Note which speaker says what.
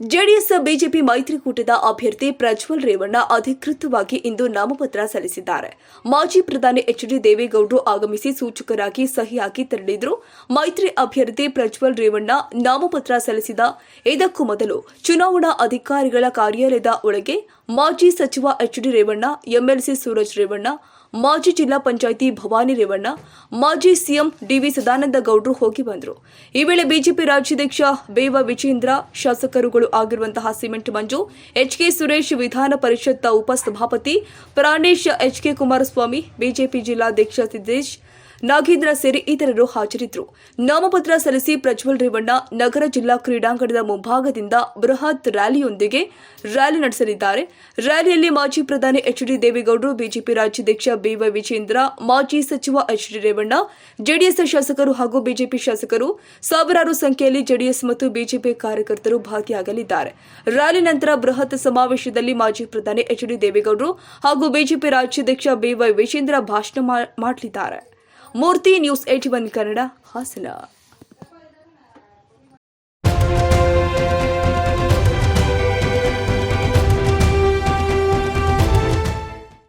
Speaker 1: JDS BJP ಮೈತ್ರಿಕೂಟದ ಅಭ್ಯರ್ಥಿ ಪ್ರಜ್ವಲ್ ರೇವಣ್ಣ ಅಧಿಕೃತವಾಗಿ ಇಂದು ನಾಮಪತ್ರ ಸಲ್ಲಿಸಿದ್ದಾರೆ. ಮಾಜಿ ಪ್ರಧಾನಿ ಎಚ್ ಡಿ ದೇವೇಗೌಡರು ಆಗಮಿಸಿ ಸೂಚಕರಾಗಿ ಸಹಿ ಹಾಕಿ ತೆರಳಿದ್ರು. ಮೈತ್ರಿ ಅಭ್ಯರ್ಥಿ ಪ್ರಜ್ವಲ್ ರೇವಣ್ಣ ನಾಮಪತ್ರ ಸಲ್ಲಿಸಿದ. ಇದಕ್ಕೂ ಮೊದಲು ಚುನಾವಣಾ ಅಧಿಕಾರಿಗಳ ಕಾರ್ಯಾಲಯದ ಒಳಗೆ ಮಾಜಿ ಸಚಿವ H D Revanna, MLC Suraj Revanna, ಮಾಜಿ ಜಿಲ್ಲಾ ಪಂಚಾಯಿತಿ ಭವಾನಿ ರೇವಣ್ಣ, ಮಾಜಿ ಸಿಎಂ ಡಿವಿ ಸದಾನಂದ ಗೌಡರು ಹೋಗಿ ಬಂದರು. ಈ ವೇಳೆ ಬಿಜೆಪಿ ರಾಜ್ಯಾಧ್ಯಕ್ಷ ಬೇವ ವಿಜೇಂದ್ರ, ಶಾಸಕರುಗಳು ಆಗಿರುವಂತಹ ಸಿಮೆಂಟ್ ಮಂಜು ಎಚ್ಕೆ ಸುರೇಶ್ ವಿಧಾನ ಪರಿಷತ್ ಉಪಸಭಾಪತಿ ಪ್ರಾಣೇಶ್ ಎಚ್ಕೆ ಕುಮಾರಸ್ವಾಮಿ ಬಿಜೆಪಿ ಜಿಲ್ಲಾಧ್ಯಕ್ಷ ಸಿದ್ದೇಶ್ ನಾಗೇಂದ್ರ ಸೇರಿ ಇತರರು ಹಾಜರಿದ್ದರು. ನಾಮಪತ್ರ ಸಲ್ಲಿಸಿ ಪ್ರಜ್ವಲ್ ರೇವಣ್ಣ ನಗರ ಜಿಲ್ಲಾ ಕ್ರೀಡಾಂಗಣದ ಮುಂಭಾಗದಿಂದ ಬೃಹತ್ ರ್ಯಾಲಿಯೊಂದಿಗೆ ರ್ಯಾಲಿ ನಡೆಸಲಿದ್ದಾರೆ. ರ್ಯಾಲಿಯಲ್ಲಿ ಮಾಜಿ ಪ್ರಧಾನಿ ಎಚ್ ಡಿ ದೇವೇಗೌಡರು, ಬಿಜೆಪಿ ರಾಜ್ಯಾಧ್ಯಕ್ಷ ಬಿವೈ ವಿಜೇಂದ್ರ ಮಾಜಿ ಸಚಿವ ಎಚ್ ಡಿ ರೇವಣ್ಣ, ಜೆಡಿಎಸ್ ಶಾಸಕರು ಹಾಗೂ ಬಿಜೆಪಿ ಶಾಸಕರು, ಸಾವಿರಾರು ಸಂಖ್ಯೆಯಲ್ಲಿ ಜೆಡಿಎಸ್ ಮತ್ತು ಬಿಜೆಪಿ ಕಾರ್ಯಕರ್ತರು ಭಾಗಿಯಾಗಲಿದ್ದಾರೆ. ರ್ಯಾಲಿ ನಂತರ ಬೃಹತ್ ಸಮಾವೇಶದಲ್ಲಿ ಮಾಜಿ ಪ್ರಧಾನಿ ಎಚ್ ಡಿ ದೇವೇಗೌಡರು ಹಾಗೂ ಬಿಜೆಪಿ ರಾಜ್ಯಾಧ್ಯಕ್ಷ ಬಿವೈ ವಿಜೇಂದ್ರ ಭಾಷಣ ಮಾಡಲಿದ್ದಾರೆ. Murthy news eighty one Kannada Hassan.